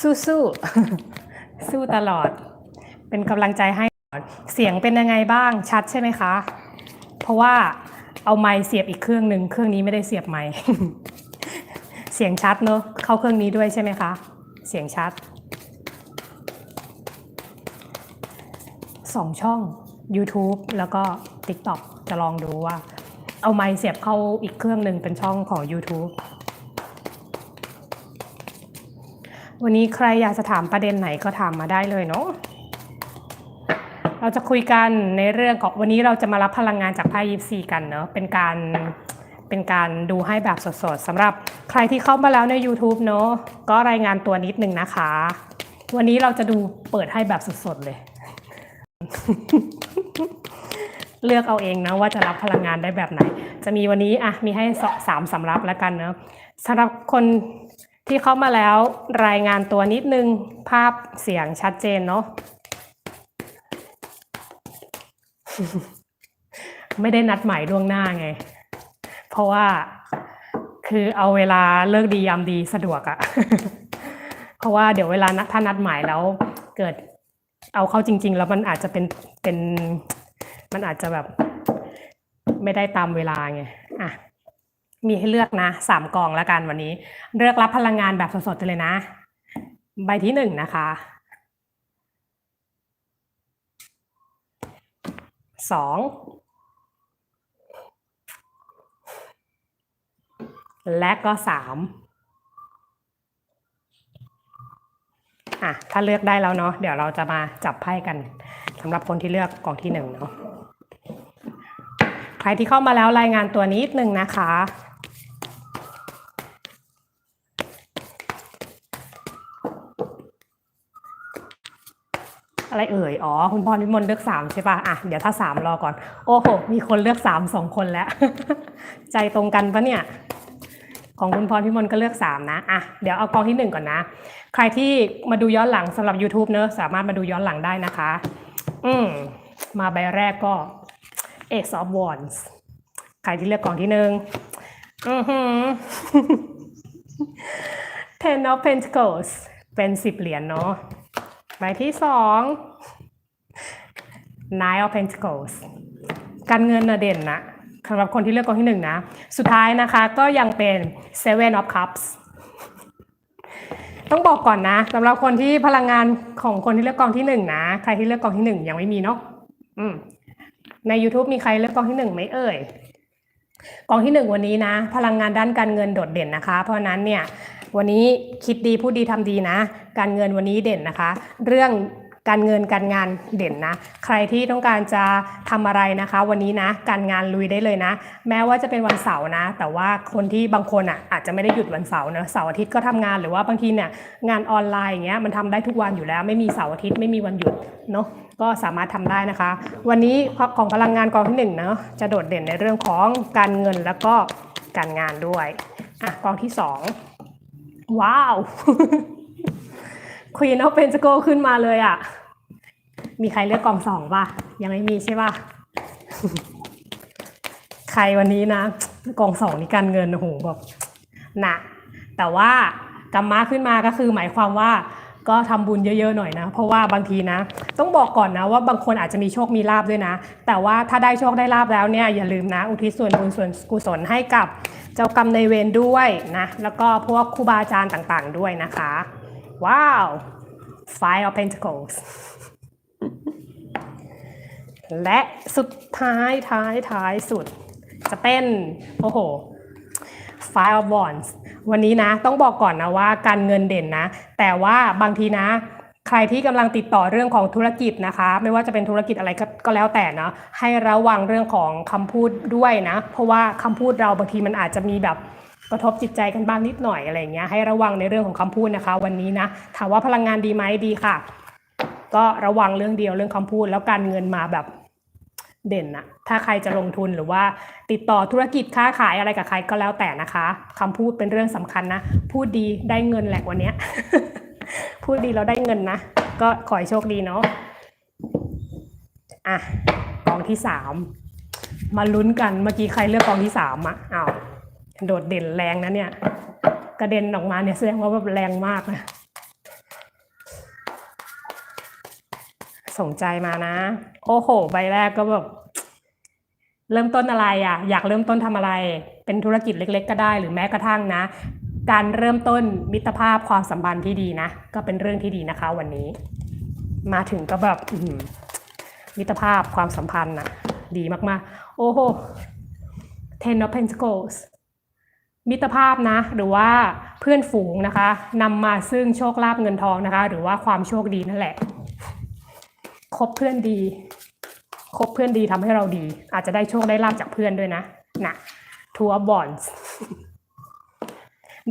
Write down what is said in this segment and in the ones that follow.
สู้สู้สู้ตลอด เป็นกำลังใจให้เสียงเป็นยังไงบ้างชัดใช่ไหมคะ เพราะว่าเอาไมค์เสียบอีกเครื่องหนึ่งเครื่องนี้ไม่ได้เสียบไมค์เสียงชัดเนอะเข้าเครื่องนี้ด้วยใช่ไหมคะ เสียงชัดสองช่อง YouTube แล้วก็ TikTok จะลองดูว่า เอาไมค์เสียบเข้าอีกเครื่องหนึ่งเป็นช่องของ YouTube วันนี้ใครอยากจะถามประเด็นไหนก็ถามมาได้เลยเนาะเราจะคุยกันในเรื่องของวันนี้เราจะมารับพลังงานจากไพ่ยิปซีกันเนาะเป็นการเป็นการดูให้แบบสดๆสำหรับใครที่เข้ามาแล้วใน YouTube เนาะก็รายงานตัวนิดนึงนะคะ วันนี้เราจะดูเปิดให้แบบสดๆเลย เลือกเอาเองนะว่าจะรับพลังงานได้แบบไหน จะมีวันนี้อะมีให้สสามสำรับแล้วกันเนาะสำหรับคน ที่เข้ามาแล้วรายงานตัวนิดนึง ภาพเสียงชัดเจนเนาะไม่ได้นัดหมายล่วงหน้าไง เพราะว่าคือเอาเวลาเลิกดียามดีสะดวกอะเพราะว่าเดี๋ยวเวลาถ้านัดหมายแล้วเกิดเอาเข้าจริง ๆ แล้วมันอาจจะเป็นเป็นมันอาจจะแบบไม่ได้ตามเวลาไงอะ มีให้เลือกนะสามกองแล้วกันวันนี้ เลือกรับพลังงานแบบสดๆเลยนะ ใบที่หนึ่งนะคะสองและก็สามอะถ้าเลือกได้แล้วเนาะเดี๋ยวเราจะมาจับไพ่กันสำหรับคนที่เลือกกองที่หนึ่งเนาะใครที่เข้ามาแล้วรายงานตัวนิดนึงนะคะ อะไรเอ่ย อ๋อ คุณพรพิมลเลือกสามใช่ปะอะ เดี๋ยวถ้าสามรอก่อน โอ้โห มีคนเลือกสามสองคนแล้ว ใจตรงกันปะเนี่ย ของคุณพรพิมลก็เลือกสามนะ อะ เดี๋ยวเอากองที่หนึ่งก่อนนะ ใครที่มาดูย้อนหลังสำหรับ YouTube เนอะสามารถมาดูย้อนหลังได้นะคะ อืม มาใบแรกก็ Ace of Wands ใครที่เลือกกองที่หนึ่งอือหือ Ten of Pentacles เป็นสิบเหรียญเนาะ ใบที่สอง Nine of Pentacles การเงินนะเด่นนะสำหรับคนที่เลือกกองที่หนึ่งนะ สุดท้ายนะคะก็ยังเป็น Seven of Cups ต้องบอกก่อนนะสำหรับคนที่พลังงานของคนที่เลือกกองที่หนึ่งนะใครที่เลือกกองที่หนึ่งยังไม่มีเนาะใน YouTube มีใครเลือกกองที่หนึ่งไหมเอ่ยกองที่หนึ่งวันนี้นะ พลังงานด้านการเงินโดดเด่นนะคะ เพราะนั้นเนี่ย วันนี้คิดดีพูดดีทำดีนะ การเงินวันนี้เด่นนะคะ เรื่องการเงินการงานเด่นนะ ใครที่ต้องการจะทำอะไรนะคะ วันนี้นะ การงานลุยได้เลยนะ แม้ว่าจะเป็นวันเสาร์นะ แต่ว่าคนที่บางคนอะอาจจะไม่ได้หยุดวันเสาร์นะเสาร์อาทิตย์ก็ทำงานหรือว่าบางทีเนี่ยงานออนไลน์อย่างเงี้ยมันทำได้ทุกวันอยู่แล้ว ไม่มีเสาร์อาทิตย์ไม่มีวันหยุดเนาะก็สามารถทำได้นะคะ วันนี้ของพลังงานกองที่หนึ่งเนาะจะโดดเด่นในเรื่องของการเงินแล้วก็การงานด้วยอะกองที่สอง ว้าว ควีนเอาเป็นสโกขึ้นมาเลยอะ่ะ มีใครเลือกกองสองป่ะ ยังไม่มีใช่ป่ะ ใครวันนี้นะกองสองนี่การเงินโอ้โหแบบหนักแต่ว่ากำมาขึ้นมาก็คือหมายความว่าก็ทำบุญเยอะๆหน่อยนะ เพราะว่าบางทีนะ ต้องบอกก่อนนะว่าบางคนอาจจะมีโชคมีลาบด้วยนะ แต่ว่าถ้าได้โชคได้ลาบแล้วเนี่ยอย่าลืมนะ อุทิศส่วนบุญส่วนกุศลให้กับ เจ้ากรรมในเวรด้วยนะ แล้วก็พวกครูบาอาจารย์ต่างๆด้วยนะคะ ว้าว Five of Pentacles และสุดท้ายท้ายท้ายสุด จะเป็น โอ้โห Five of Wands วันนี้นะต้องบอกก่อนนะว่าการเงินเด่นนะ แต่ว่าบางทีนะ ใครที่กำลังติดต่อเรื่องของธุรกิจนะคะ ไม่ว่าจะเป็นธุรกิจอะไรก็แล้วแต่นะให้ระวังเรื่องของคำพูดด้วยนะ เพราะว่าคำพูดเราบางทีมันอาจจะมีแบบกระทบจิตใจกันบ้างนิดหน่อยอะไรเงี้ยให้ระวังในเรื่องของคำพูดนะคะ วันนี้นะถามว่าพลังงานดีไหมดีค่ะ ก็ระวังเรื่องเดียวเรื่องคำพูดแล้วการเงินมาแบบเด่นนะถ้าใครจะลงทุนหรือว่าติดต่อธุรกิจค้าขายอะไรกับใครก็แล้วแต่นะคะคำพูดเป็นเรื่องสำคัญนะ พูดดีได้เงินแหละวันเนี้ย พูดดีเราได้เงินนะ ก็ขอให้โชคดีเนาะอะกองที่สามมาลุ้นกันเมื่อกี้ใครเลือกกองที่สามอะอ้าวโดดเด่นแรงนะเนี่ย กระเด็นออกมาเนี่ยแสดงว่าแบบแรงมากนะสนใจมานะ โอ้โห ใบแรกก็แบบเริ่มต้นอะไรอะ่ะ อยากเริ่มต้นทำอะไร เป็นธุรกิจเล็ก ๆ ก็ได้ หรือแม้กระทั่งนะ การเริ่มต้นมิตรภาพความสัมพันธ์ที่ดีนะ ก็เป็นเรื่องที่ดีนะคะ วันนี้ มาถึงก็แบบมิตรภาพความสัมพันธ์นะดีมากๆ โอ้โห Ten of Pentacles มิตรภาพนะ หรือว่าเพื่อนฝูงนะคะนำมาซึ่งโชคลาภเงินทองนะคะ หรือว่าความโชคดีนั่นแหละคบเพื่อนดีคบเพื่อนดีทำให้เราดี อาจจะได้โชคได้ลาบจากเพื่อนด้วยนะนะ Two of Wands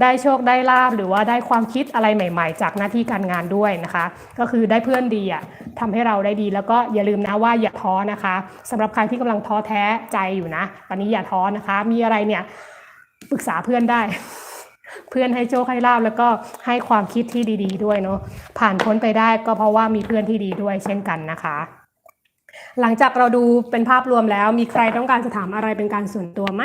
ได้โชคได้ลาบหรือว่าได้ความคิดอะไรใหม่ ๆ จากหน้าที่การงานด้วยนะคะ ก็คือได้เพื่อนดีอะทำให้เราได้ดีแล้วก็อย่าลืมนะว่าอย่าท้อนะคะสำหรับใครที่กำลังท้อแท้ใจอยู่นะ ตอนนี้อย่าท้อนะคะ มีอะไรเนี่ยปรึกษาเพื่อนได้เพื่อนให้โชคให้ลาบแล้วก็ให้ความคิดที่ดีๆด้วยเนาะผ่านพ้นไปได้ก็เพราะว่ามีเพื่อนที่ดีด้วยเช่นกันนะคะ หลังจากเราดูเป็นภาพรวมแล้วมีใครต้องการจะถามอะไรเป็นการส่วนตัวไหม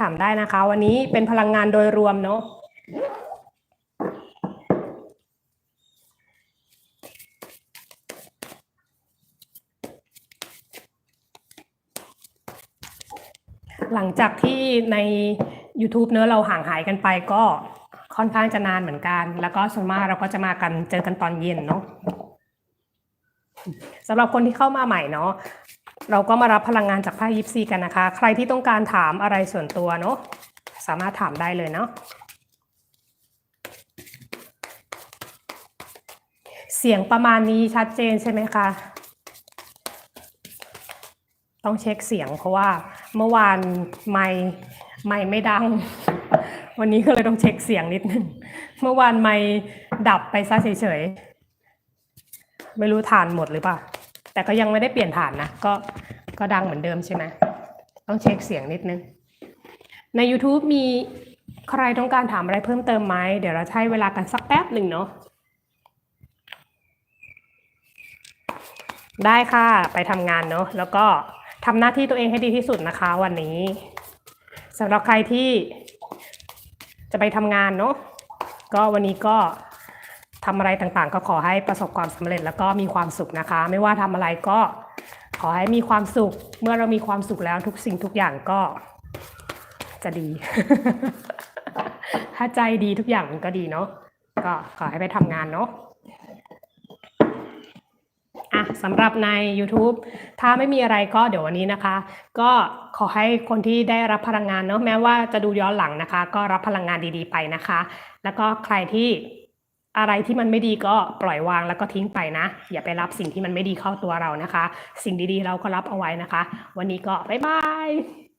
ถามได้นะคะ วันนี้เป็นพลังงานโดยรวมเนาะหลังจากที่ใน YouTube เนอเราห่างหายกันไปก็ค่อนข้างจะนานเหมือนกัน แล้วก็ส่วนมากเราก็จะมากันเจอกันตอนเย็นเนาะสำหรับคนที่เข้ามาใหม่เนาะ เราก็มารับพลังงานจากไพ่ยิปซีกันนะคะ ใครที่ต้องการถามอะไรส่วนตัวเนาะสามารถถามได้เลยเนาะเสียงประมาณนี้ชัดเจนใช่ไหมคะ ต้องเช็คเสียงเพราะว่าเมื่อวานไม่ไม่ไม่ดัง วันนี้ก็เลยต้องเช็คเสียงนิดนึง เมื่อวานไม่ดับไปซะเฉยๆ ไม่รู้ฐานหมดหรือเปล่า แต่ก็ยังไม่ได้เปลี่ยนฐานนะ ก็ก็ดังเหมือนเดิมใช่ไหมต้องเช็คเสียงนิดนึง ใน YouTube มีใครต้องการถามอะไรเพิ่มเติมไหม เดี๋ยวเราใช้เวลากันสักแป๊บหนึ่งเนาะได้ค่ะ ไปทำงานเนาะแล้วก็ทำหน้าที่ตัวเองให้ดีที่สุดนะคะ วันนี้สำหรับใครที่จะไปทำงานเนาะก็วันนี้ก็ ทำอะไรต่างๆ ก็ขอให้ประสบความสำเร็จแล้วก็มีความสุขนะคะ ไม่ว่าทำอะไรก็ขอให้มีความสุข เมื่อเรามีความสุขแล้วทุกสิ่งทุกอย่างก็จะดี ถ้าใจดีทุกอย่างมันก็ดีเนาะก็ขอให้ไปทำงานเนาะอะสำหรับใน YouTube ถ้าไม่มีอะไรก็เดี๋ยววันนี้นะคะ ก็ขอให้คนที่ได้รับพลังงานเนาะแม้ว่าจะดูย้อนหลังนะคะ ก็รับพลังงานดีๆไปนะคะ แล้วก็ใครที่ อะไรที่มันไม่ดีก็ปล่อยวางแล้วก็ทิ้งไปนะ อย่าไปรับสิ่งที่มันไม่ดีเข้าตัวเรานะคะ สิ่งดีๆเราก็รับเอาไว้นะคะ วันนี้ก็บ๊ายบาย